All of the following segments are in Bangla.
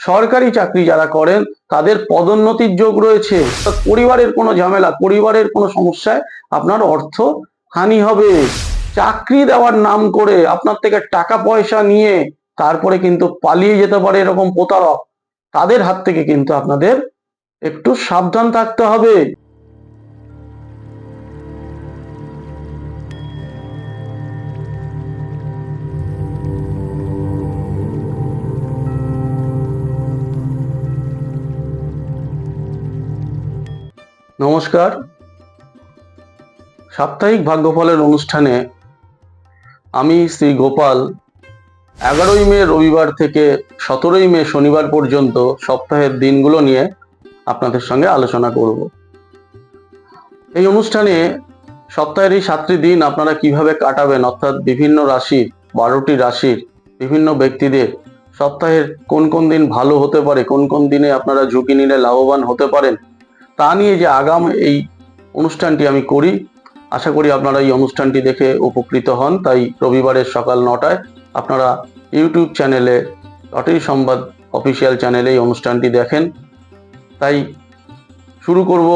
সরকারি চাকরি যারা করেন, তাদের পদোন্নতির যোগ রয়েছে। পরিবারের কোনো ঝামেলা, পরিবারের কোনো সমস্যায় আপনার অর্থ হানি হবে। চাকরি দেওয়ার নাম করে আপনার থেকে টাকা পয়সা নিয়ে তারপরে কিন্তু পালিয়ে যেতে পারে এরকম প্রতারক। তাদের হাত থেকে কিন্তু আপনাদের একটু সাবধান থাকতে হবে। নমস্কার। সাপ্তাহিক ভাগ্যফলের অনুষ্ঠানে আমি শ্রী গোপাল এগারোই মে রবিবার থেকে সতেরোই মে শনিবার পর্যন্ত সপ্তাহের দিনগুলো নিয়ে আপনাদের সঙ্গে আলোচনা করব। এই অনুষ্ঠানে সপ্তাহের এই সাতটি দিন আপনারা কীভাবে কাটাবেন, অর্থাৎ বিভিন্ন রাশির বারোটি রাশির বিভিন্ন ব্যক্তিদের সপ্তাহের কোন কোন দিন ভালো হতে পারে, কোন কোন দিনে আপনারা ঝুঁকি নিলে লাভবান হতে পারেন তা নিয়ে যে আগাম এই অনুষ্ঠানটি আমি করি, আশা করি আপনারা এই অনুষ্ঠানটি দেখে উপকৃত হন। তাই রবিবারের সকাল নটায় আপনারা ইউটিউব চ্যানেলে, লটারি সংবাদ অফিসিয়াল চ্যানেলে এই অনুষ্ঠানটি দেখেন। তাই শুরু করব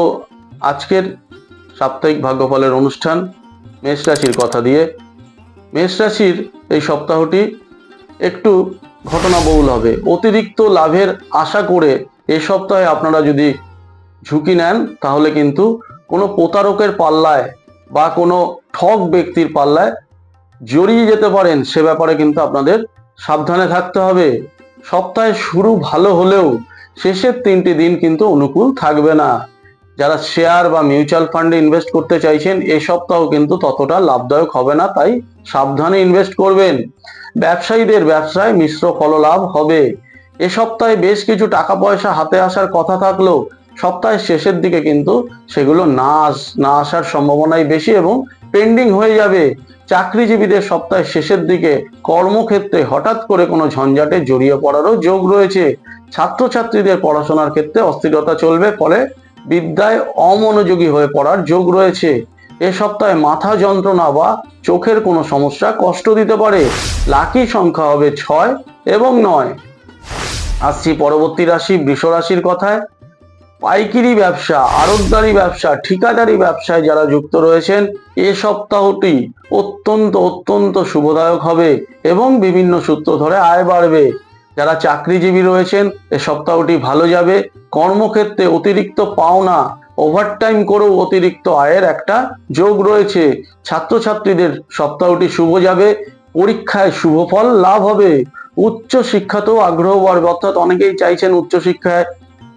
আজকের সাপ্তাহিক ভাগ্যফলের অনুষ্ঠান, মেষ রাশির কথা দিয়ে। মেষ রাশির এই সপ্তাহটি একটু ঘটনাবহুল হবে। অতিরিক্ত লাভের আশা করে এ সপ্তাহে আপনারা যদি ঝুঁকি নেন, তাহলে কিন্তু কোনো প্রতারকের পাল্লায় বা কোনো ঠক ব্যক্তির পাল্লায় জড়িয়ে যেতে পারেন। সে ব্যাপারে কিন্তু আপনাদের সাবধানে থাকতে হবে। সপ্তাহে শুরু ভালো হলেও শেষের তিনটি দিন কিন্তু অনুকূল থাকবে না। যারা শেয়ার বা মিউচুয়াল ফান্ডে ইনভেস্ট করতে চাইছেন, এ সপ্তাহ কিন্তু ততটা লাভদায়ক হবে না, তাই সাবধানে ইনভেস্ট করবেন। ব্যবসায়ীদের ব্যবসায় মিশ্র ফললাভ হবে। এ সপ্তাহে বেশ কিছু টাকা পয়সা হাতে আসার কথা থাকলেও সপ্তাহের শেষের দিকে কিন্তু সেগুলো না না আসার সম্ভাবনাই বেশি এবং পেন্ডিং হয়ে যাবে। চাকরিজীবীদের সপ্তাহের শেষের দিকে কর্মক্ষেত্রে হঠাৎ করে কোনো ঝঞ্ঝাটে জড়িয়ে পড়ারও যোগ রয়েছে। ছাত্রছাত্রীদের পড়াশোনার ক্ষেত্রে অস্থিরতা চলবে, ফলে বিদ্যায় অমনোযোগী হয়ে পড়ার যোগ রয়েছে। এ সপ্তাহে মাথা যন্ত্রণা বা চোখের কোনো সমস্যা কষ্ট দিতে পারে। লাকি সংখ্যা হবে ছয় এবং নয়। আসছি পরবর্তী রাশি, বৃষ রাশির কথায়। পাইকারি ব্যবসা আড়তদারি ব্যবসা, ঠিকাদারি ব্যবসায় যারা যুক্ত রয়েছেন, এ সপ্তাহটি অত্যন্ত অত্যন্ত শুভদায়ক হবে এবং বিভিন্ন সূত্র ধরে আয় বাড়বে। যারা চাকরিজীবী রয়েছেন, এ সপ্তাহটি ভালো যাবে। কর্মক্ষেত্রে অতিরিক্ত পাওনা ওভারটাইম করেও অতিরিক্ত আয়ের একটা যোগ রয়েছে। ছাত্রছাত্রীদের সপ্তাহটি শুভ যাবে, পরীক্ষায় শুভ ফল লাভ হবে। উচ্চ শিক্ষাতেও আগ্রহ বাড়বে, অর্থাৎ অনেকেই চাইছেন উচ্চশিক্ষায়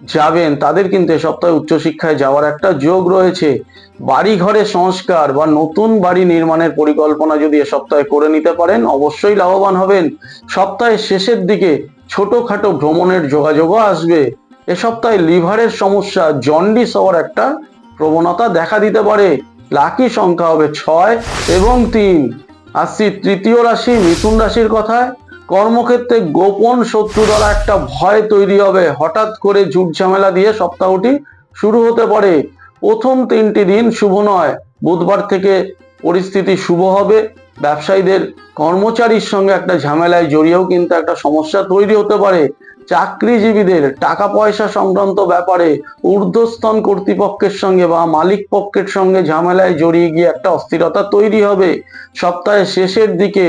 যাবেন, তাদের কিন্তু এ সপ্তাহে উচ্চশিক্ষায় যাওয়ার একটা যোগ রয়েছে। বাড়ি ঘরে সংস্কার বা নতুন বাড়ি নির্মাণের পরিকল্পনা যদি এ সপ্তাহে করে নিতে পারেন, অবশ্যই লাভবান হবেন। সপ্তাহের শেষের দিকে ছোটখাটো ভ্রমণের যোগাযোগও আসবে। এ সপ্তাহে লিভারের সমস্যা, জন্ডিস হওয়ার একটা প্রবণতা দেখা দিতে পারে। লাকি সংখ্যা হবে ছয় এবং তিন। আসছি তৃতীয় রাশি, মিথুন রাশির কথায়। কর্মক্ষেত্রে গোপন শত্রু দ্বারা একটা ভয় তৈরি হবে। হঠাৎ করে ঝুট ঝামেলা দিয়ে সপ্তাহটি শুরু হতে পারে। প্রথম তিনটি দিন শুভ নয়। বুধবার থেকে পরিস্থিতি শুভ হবে। ব্যবসায়ীদের কর্মচারীর সঙ্গে একটা ঝামেলায় জড়িয়েও কিন্তু একটা সমস্যা তৈরি হতে পারে। চাকরিজীবীদের টাকা পয়সা সংক্রান্ত ব্যাপারে ঊর্ধ্বস্তন কর্তৃপক্ষের সঙ্গে বা মালিক পক্ষের সঙ্গে ঝামেলায় জড়িয়ে গিয়ে একটা অস্থিরতা তৈরি হবে। সপ্তাহের শেষের দিকে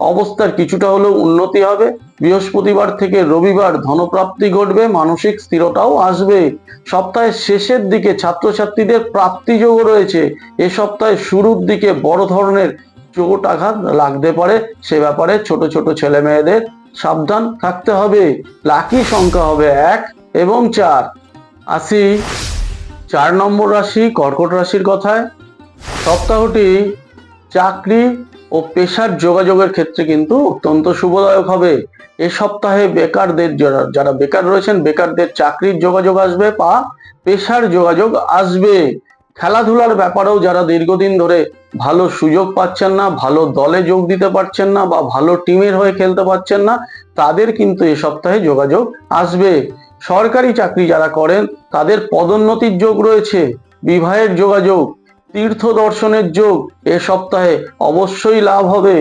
অবস্থার কিছুটা হলেও উন্নতি হবে। বৃহস্পতিবার থেকে রবিবার ধনপ্রাপ্তি ঘটবে, মানসিক স্থিরতাও আসবে। সপ্তাহের শেষের দিকে ছাত্রছাত্রীদের প্রাপ্তিযোগ রয়েছে। এ সপ্তাহে শুরুর দিকে বড় ধরনের চোট আঘাত লাগতে পারে। সে ব্যাপারে ছোট ছোট ছেলে মেয়েদের সাবধান থাকতে হবে। লাকি সংখ্যা হবে এক এবং চার। আসি চার নম্বর রাশি, কর্কট রাশির কথায়। সপ্তাহটি চাকরি ও পেশার যোগাযোগের ক্ষেত্রে কিন্তু অত্যন্ত শুভদায়ক হবে। এ সপ্তাহে বেকারদের যারা যারা বেকার রয়েছেন, বেকারদের চাকরির যোগাযোগ আসবে বা পেশার যোগাযোগ আসবে। খেলাধুলার ব্যাপারেও যারা দীর্ঘদিন ধরে ভালো সুযোগ পাচ্ছেন না, ভালো দলে যোগ দিতে পারছেন না বা ভালো টিমের হয়ে খেলতে পারছেন না, তাদের কিন্তু এ সপ্তাহে যোগাযোগ আসবে। সরকারি চাকরি যারা করেন, তাদের পদোন্নতির যোগ রয়েছে, বিবাহের যোগাযোগ তীর্থ দর্শনের যোগ এ সপ্তাহে অবশ্যই লাভ হবে।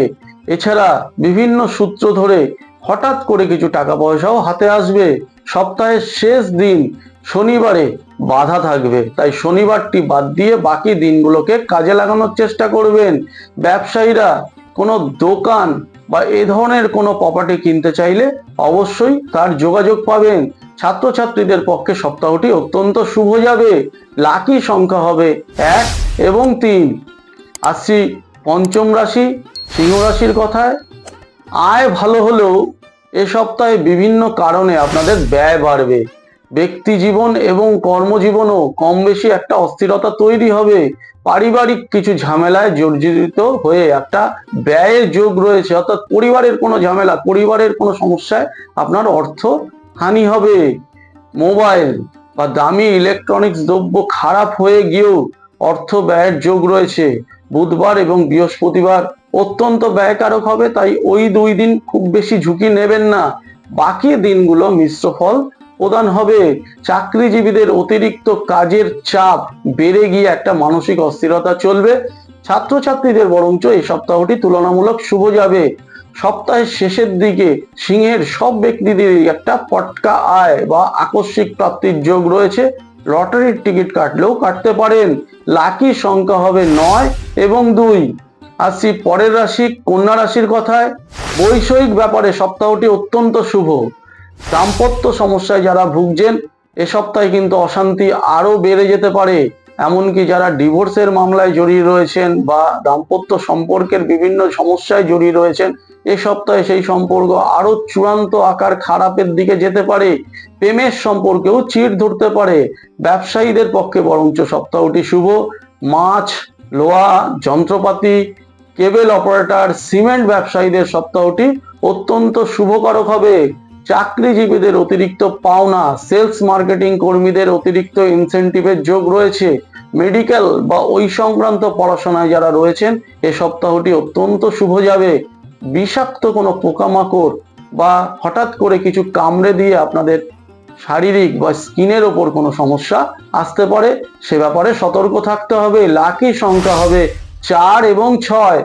এছাড়া বিভিন্ন সূত্র ধরে হঠাৎ করে কিছু টাকা পয়সাও হাতে আসবে। সপ্তাহের শেষ দিন শনিবারে বাধা থাকবে। তাই শনিবারটি বাদ দিয়ে বাকি দিনগুলোকে কাজে লাগানোর চেষ্টা করবেন। ব্যবসায়ীরা কোনো দোকান বা এ ধরনের কোনো প্রপার্টি কিনতে চাইলে অবশ্যই তার যোগাযোগ পাবেন। ছাত্রছাত্রীদের পক্ষে সপ্তাহটি অত্যন্ত শুভ যাবে। লাকি সংখ্যা হবে এক এবং তিন। আসছি পঞ্চম রাশি, সিংহ রাশির কথায়, আয় ভালো হলেও এ সপ্তাহে বিভিন্ন কারণে আপনাদের ব্যয় বাড়বে। ব্যক্তি জীবন এবং কর্মজীবনও কম বেশি একটা অস্থিরতা তৈরি হবে। পারিবারিক কিছু ঝামেলায় জর্জরিত হয়ে একটা ব্যয়ের যোগ রয়েছে। অর্থাৎ পরিবারের কোনো ঝামেলা, পরিবারের কোনো সমস্যায় আপনার অর্থ হানি হবে। মোবাইল বা দামি ইলেকট্রনিক্স দ্রব্য খারাপ হয়ে গিয়েও অর্থ ব্যয়ের যোগ রয়েছে। বুধবার এবং বৃহস্পতিবার অত্যন্ত ব্যয়কারক হবে, তাই ওই দুই দিন খুব বেশি ঝুঁকি নেবেন না। বাকি দিনগুলো মিশ্র ফল প্রদান হবে। চাকরিজীবীদের অতিরিক্ত কাজের চাপ বেড়ে গিয়ে একটা মানসিক অস্থিরতা চলবে। ছাত্রছাত্রীদের বরঞ্চ এই সপ্তাহটি তুলনামূলক শুভ যাবে। সপ্তাহের শেষের দিকে সিংহের সব ব্যক্তিদের একটা পটকা আয় বা আকস্মিক প্রাপ্তির যোগ রয়েছে। লটারির টিকিট কাটলেও কাটতে পারেন। লাকি সংখ্যা হবে নয় এবং দুই। আসছি পরের রাশি, কন্যা রাশির কথায়। বৈষয়িক ব্যাপারে সপ্তাহটি অত্যন্ত শুভ। দাম্পত্য সমস্যায় যারা ভুগছেন, এ সপ্তাহে কিন্তু অশান্তি আরও বেড়ে যেতে পারে। এমনকি যারা ডিভোর্সের মামলায় জড়িয়ে রয়েছেন বা দাম্পত্য সম্পর্কের বিভিন্ন সমস্যায় জড়িয়ে রয়েছেন এ সপ্তাহে সেই সম্পর্ক আরও চূড়ান্ত আকার খারাপের দিকে যেতে পারে, প্রেমের সম্পর্কেও চিড় ধরতে পারে। ব্যবসায়ীদের পক্ষে বরঞ্চ সপ্তাহটি শুভ। মাছ, লোহা, যন্ত্রপাতি, কেবল অপারেটর, সিমেন্ট ব্যবসায়ীদের সপ্তাহটি অত্যন্ত শুভকারক হবে। চাকরিজীবীদের অতিরিক্ত পাওনা, সেলস মার্কেটিং কর্মীদের অতিরিক্ত ইনসেন্টিভের যোগ রয়েছে। মেডিকেল বা ওই সংক্রান্ত পড়াশোনায় যারা রয়েছেন, এ সপ্তাহটি অত্যন্ত শুভ যাবে। বিষাক্ত কোনো পোকামাকড় বা হঠাৎ করে কিছু কামড়ে দিয়ে আপনাদের শারীরিক বা স্কিনের ওপর কোনো সমস্যা আসতে পারে, সে ব্যাপারে সতর্ক থাকতে হবে। লাকি সংখ্যা হবে চার এবং ছয়।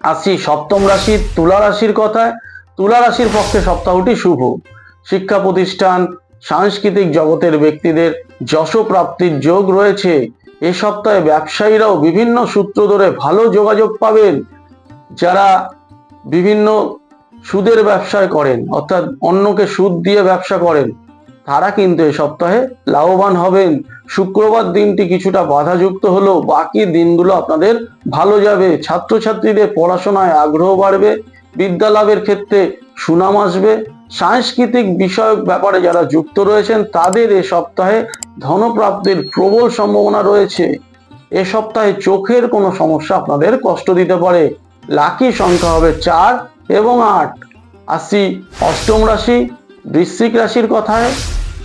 আসি সপ্তম রাশি তুলা রাশির কথায়। তুলা রাশির পক্ষে সপ্তাহটি শুভ। শিক্ষা প্রতিষ্ঠান, সাংস্কৃতিক জগতের ব্যক্তিদের যশ প্রাপ্তির যোগ রয়েছে। এ সপ্তাহে ব্যবসায়ীরাও বিভিন্ন সূত্র ধরে ভালো যোগাযোগ পাবেন। যারা বিভিন্ন সুদের ব্যবসায় করেন, অর্থাৎ অন্যকে সুদ দিয়ে ব্যবসা করেন, তারা কিন্তু এই সপ্তাহে লাভবান হবেন। শুক্রবার দিনটি কিছুটা বাধাযুক্ত হলেও বাকি দিনগুলো আপনাদের ভালো যাবে। ছাত্রছাত্রীদের পড়াশোনায় আগ্রহ বাড়বে বিদ্যা লাভের ক্ষেত্রে সুনাম আসবে। সাংস্কৃতিক বিষয়ক ব্যাপারে যারা যুক্ত রয়েছেন, তাদের এ সপ্তাহে ধনপ্রাপ্তির প্রবল সম্ভাবনা রয়েছে। এ সপ্তাহে চোখের কোনো সমস্যা আপনাদের কষ্ট দিতে পারে। লাকি সংখ্যা হবে চার এবং আট। আসি অষ্টম রাশি বৃশ্চিক রাশির কথায়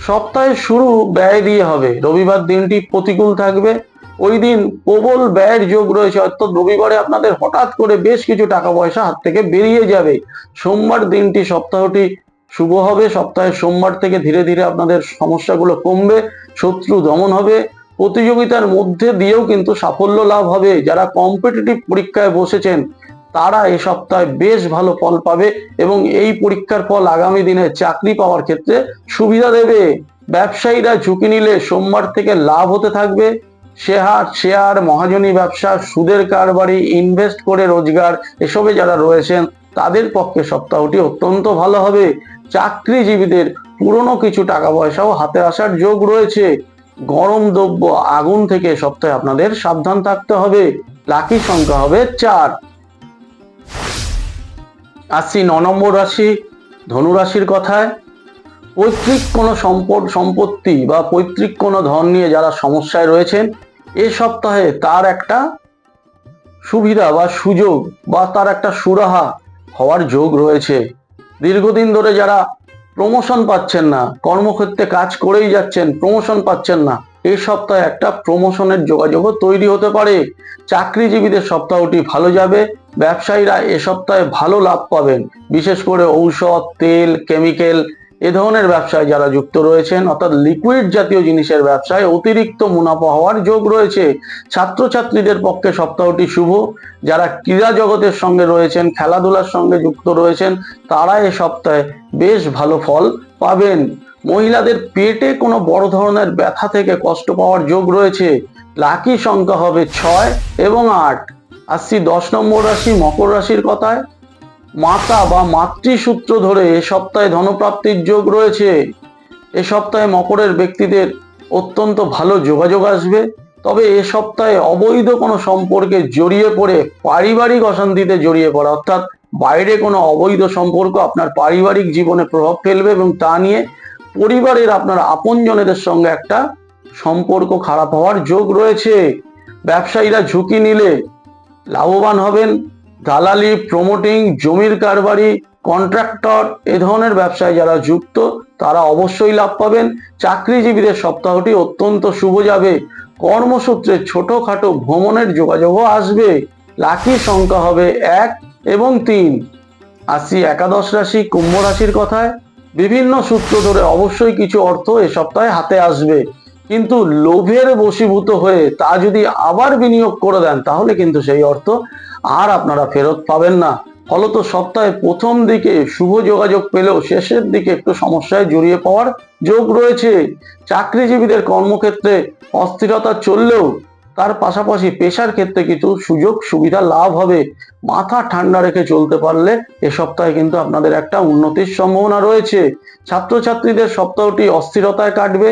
সপ্তাহের শুরু ব্যয় দিয়ে হবে। রবিবার দিনটি প্রতিকূল থাকবে। ওই দিন প্রবল ব্যয়ের যোগ রয়েছে। অর্থাৎ রবিবারে আপনাদের হঠাৎ করে বেশ কিছু টাকা পয়সা হাত থেকে বেরিয়ে যাবে। সোমবার দিনটি সপ্তাহটি শুভ হবে। সপ্তাহের সোমবার থেকে ধীরে ধীরে আপনাদের সমস্যাগুলো কমবে। শত্রু দমন হবে। প্রতিযোগিতার মধ্যে দিয়েও কিন্তু সাফল্য লাভ হবে। যারা কম্পিটিটিভ পরীক্ষায় বসেছেন তারা এ সপ্তাহে বেশ ভালো ফল পাবে এবং এই পরীক্ষার ফল আগামী দিনে চাকরি পাওয়ার ক্ষেত্রে সুবিধা দেবে। ব্যবসায়ীরা ঝুঁকি নিলে সোমবার থেকে লাভ হতে থাকবে। শেয়ার শেয়ার, মহাজনী ব্যবসা, সুদের কারবারি, ইনভেস্ট করে রোজগার, এসবে যারা রয়েছেন, তাদের পক্ষে সপ্তাহটি অত্যন্ত ভালো হবে। চাকরিজীবীদের পুরনো কিছু টাকা পয়সাও হাতে আসার যোগ রয়েছে। গরম দ্রব্য আগুন থেকে সপ্তাহে আপনাদের সাবধান থাকতে হবে। লাকি সংখ্যা হবে চার। আসছি ন নম্বর রাশি ধনু রাশির কথায়, পৈতৃক কোনো সম্পদ, সম্পত্তি বা পৈতৃক কোনো ধন নিয়ে যারা সমস্যায় রয়েছেন, এ সপ্তাহে তার একটা সুবিধা বা সুযোগ বা তার একটা সুরাহা হওয়ার যোগ রয়েছে। দীর্ঘদিন ধরে যারা প্রমোশন পাচ্ছেন না, কর্মক্ষেত্রে কাজ করেই যাচ্ছেন প্রমোশন পাচ্ছেন না এই সপ্তাহে একটা প্রমোশনের যোগাযোগও তৈরি হতে পারে। চাকরিজীবীদের সপ্তাহটি ভালো যাবে, ব্যবসায়ীরা এ সপ্তাহে ভালো লাভ পাবেন। বিশেষ করে ঔষধ, তেল কেমিক্যাল এ ধরনের ব্যবসায় যারা যুক্ত রয়েছেন, অর্থাৎ লিকুইড জাতীয় জিনিসের ব্যবসায় অতিরিক্ত মুনাফা হওয়ার যোগ রয়েছে। ছাত্রছাত্রীদের পক্ষে সপ্তাহটি শুভ। যারা ক্রীড়া জগতের সঙ্গে রয়েছেন, খেলাধুলার সঙ্গে যুক্ত রয়েছেন, তারা এ সপ্তাহে বেশ ভালো ফল পাবেন। মহিলাদের পেটে কোনো বড় ধরনের ব্যথা থেকে কষ্ট পাওয়ার যোগ রয়েছে। লাকি সংখ্যা হবে ছয় এবং আট। আসছি দশ নম্বর রাশি, মকর রাশির কথায়। মাতা বা মাতৃসূত্র ধরে এ সপ্তাহে ধনপ্রাপ্তির যোগ রয়েছে। এ সপ্তাহে মকরের ব্যক্তিদের অত্যন্ত ভালো যোগাযোগ আসবে। তবে এ সপ্তাহে অবৈধ কোনো সম্পর্কে জড়িয়ে পড়ে পারিবারিক অশান্তিতে জড়িয়ে পড়া, অর্থাৎ বাইরে কোনো অবৈধ সম্পর্ক আপনার পারিবারিক জীবনে প্রভাব ফেলবে এবং তা নিয়ে পরিবারের আপনার আপনজনেদের সঙ্গে একটা সম্পর্ক খারাপ হওয়ার যোগ রয়েছে। ব্যবসায়ীরা ঝুঁকি নিলে লাভবান হবেন। দালালি প্রমোটিং জমির কারবারি কন্ট্রাক্টর এ ধরনের ব্যবসায় যারা যুক্ত, তারা অবশ্যই লাভ পাবেন। চাকরিজীবীদের সপ্তাহটি অত্যন্ত শুভ যাবে। কর্মসূত্রে ছোটখাটো ভ্রমণের যোগাযোগও আসবে। লাকি সংখ্যা হবে এক এবং তিন। আসি একাদশ রাশি, কুম্ভ রাশির কথায়। বিভিন্ন সূত্র ধরে অবশ্যই কিছু অর্থ এ সপ্তাহে হাতে আসবে। কিন্তু লোভের বশীভূত হয়ে তা যদি আবার বিনিয়োগ করে দেন, তাহলে কিন্তু সেই অর্থ আর আপনারা ফেরত পাবেন না। ফলত সপ্তাহে প্রথম দিকে শুভ যোগাযোগ পেলেও শেষের দিকে একটু সমস্যায় জড়িয়ে পাওয়ার যোগ রয়েছে। চাকরিজীবীদের কর্মক্ষেত্রে অস্থিরতা চললেও তার পাশাপাশি পেশার ক্ষেত্রে কিছু সুযোগ সুবিধা লাভ হবে। মাথা ঠান্ডা রেখে চলতে পারলে এ সপ্তাহে কিন্তু আপনাদের একটা উন্নতির সম্ভাবনা রয়েছে। ছাত্রছাত্রীদের সপ্তাহটি অস্থিরতায় কাটবে।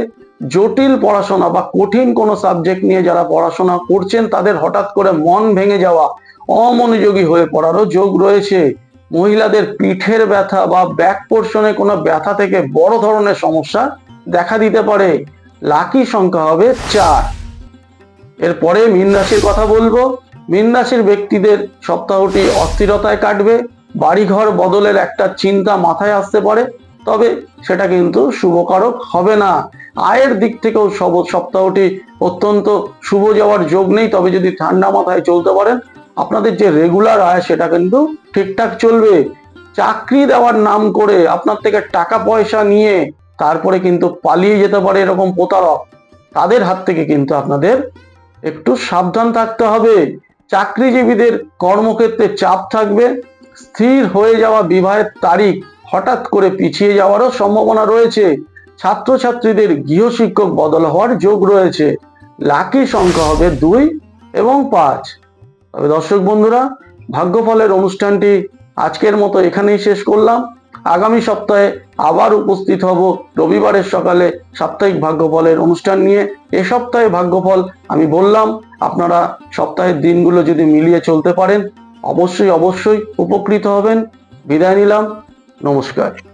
জটিল পড়াশোনা বা কঠিন কোনো সাবজেক্ট নিয়ে যারা পড়াশোনা করছেন, তাদের হঠাৎ করে মন ভেঙে যাওয়া, অমনোযোগী হয়ে পড়ারও যোগ রয়েছে। মহিলাদের পিঠের ব্যথা বা ব্যাক পোর্শনে কোনো ব্যথা থেকে বড় ধরনের সমস্যা দেখা দিতে পারে। লাকি সংখ্যা হবে চার। এরপরে মীন রাশির কথা বলব। মীন রাশির ব্যক্তিদের সপ্তাহটি অস্থিরতায় কাটবে। বাড়িঘর বদলের একটা চিন্তা মাথায় আসতে পারে, তবে সেটা কিন্তু শুভকারক হবে না। আয়ের দিক থেকেও সব সপ্তাহটি অত্যন্ত শুভ যাওয়ার যোগ নেই, তবে যদি ঠান্ডা মাথায় চলতে পারেন, আপনাদের যে রেগুলার আয় সেটা কিন্তু ঠিকঠাক চলবে। চাকরি দেওয়ার নাম করে আপনার থেকে টাকা পয়সা নিয়ে তারপরে কিন্তু পালিয়ে যেতে পারে এরকম প্রতারক। তাদের হাত থেকে কিন্তু আপনাদের একটু সাবধান থাকতে হবে। চাকরিজীবীদের কর্মক্ষেত্রে চাপ থাকবে। স্থির হয়ে যাওয়া বিবাহের তারিখ হঠাৎ করে পিছিয়ে যাওয়ারও সম্ভাবনা রয়েছে। ছাত্রছাত্রীদের গৃহশিক্ষক বদল হওয়ার যোগ রয়েছে। লাকি সংখ্যা হবে দুই এবং পাঁচ। তবে দর্শক বন্ধুরা, ভাগ্যফলের অনুষ্ঠানটি আজকের মতো এখানেই শেষ করলাম। আগামী সপ্তাহে আবার উপস্থিত হব রবিবারের সকালে সাপ্তাহিক ভাগ্যফলের অনুষ্ঠান নিয়ে। এ সপ্তাহে ভাগ্যফল আমি বললাম, আপনারা সপ্তাহের দিনগুলো যদি মিলিয়ে চলতে পারেন, অবশ্যই অবশ্যই উপকৃত হবেন। বিদায় নিলাম, নমস্কার।